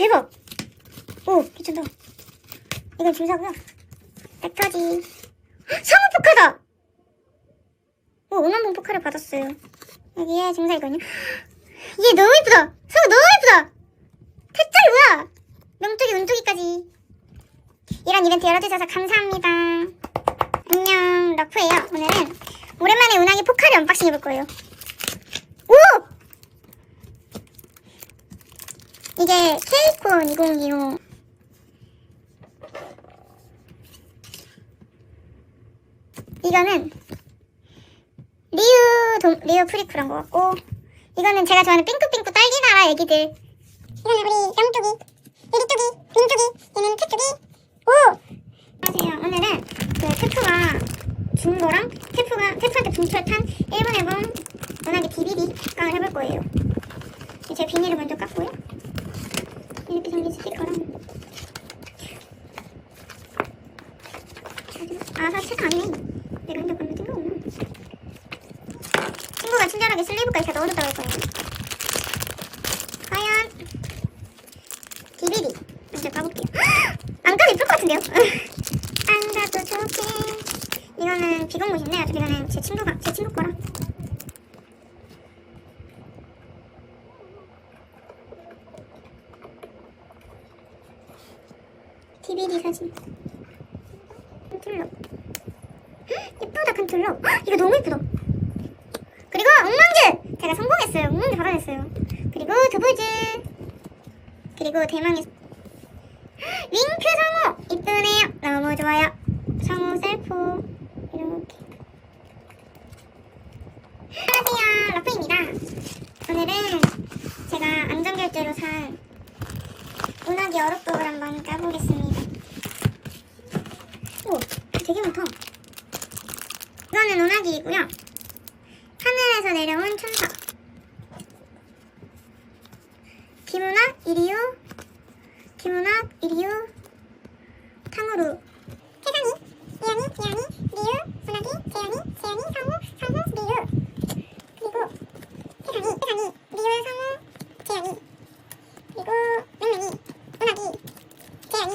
대박. 오, 괜찮다. 이건 중사구요 100가지. 성우 포카다 오, 5만 번 포카를 받았어요. 여기에 증사 이거든요. 얘 너무 이쁘다 성우 너무 이쁘다 태짜리 뭐야! 명쪽이 운쪽이까지. 이런 이벤트 열어주셔서 감사합니다. 안녕, 러프예요. 오늘은 오랜만에 운항이 포카를 언박싱 해볼 거예요. 이게 케이콘 2025 이거는 리우 동, 리우 프리쿨한 것 같고 이거는 제가 좋아하는 삥꾸삥꾸 딸기나라 애기들. 이거는 우리 영뚜기 유리뚜기 민뚜기 얘는 태뚜기. 오! 안녕하세요. 오늘은 그 태프가 준 거랑 태프가 태프한테 분출탄 1번 앨범 워낙에 DVD 깡을 해볼 거예요 제 비닐을 먼저 깎고요 이렇게 생긴 스티커랑 아 사실 책 아니네 내가 핸드폰에 뜬거구나 친구가 친절하게 슬리브까지 다 넣어줬다고 했거든요. 과연 DVD 먼저 까볼게요 안 까도 예쁠 것 같은데요? 안 가도 좋게 이거는 비공무신데 어차피 이거는 제 친구가. 제 친구 거라 DVD 사진 컨트롤 예쁘다 컨트롤 이거 너무 예쁘다. 그리고 엉망즈 제가 성공했어요. 엉망즈 받아냈어요. 그리고 두부즈 그리고 대망의 윙크 성우 이쁘네요. 너무 좋아요. 성우 셀프. 이렇게. 안녕하세요. 러프입니다. 오늘은 제가 안전결제로 산 운하기 어록독을 한번 까보겠습니다. 오 되게 많다. 이거는 운하기이고요. 하늘에서 내려온 천사. 김은학 이리유 김은학 이리유 ง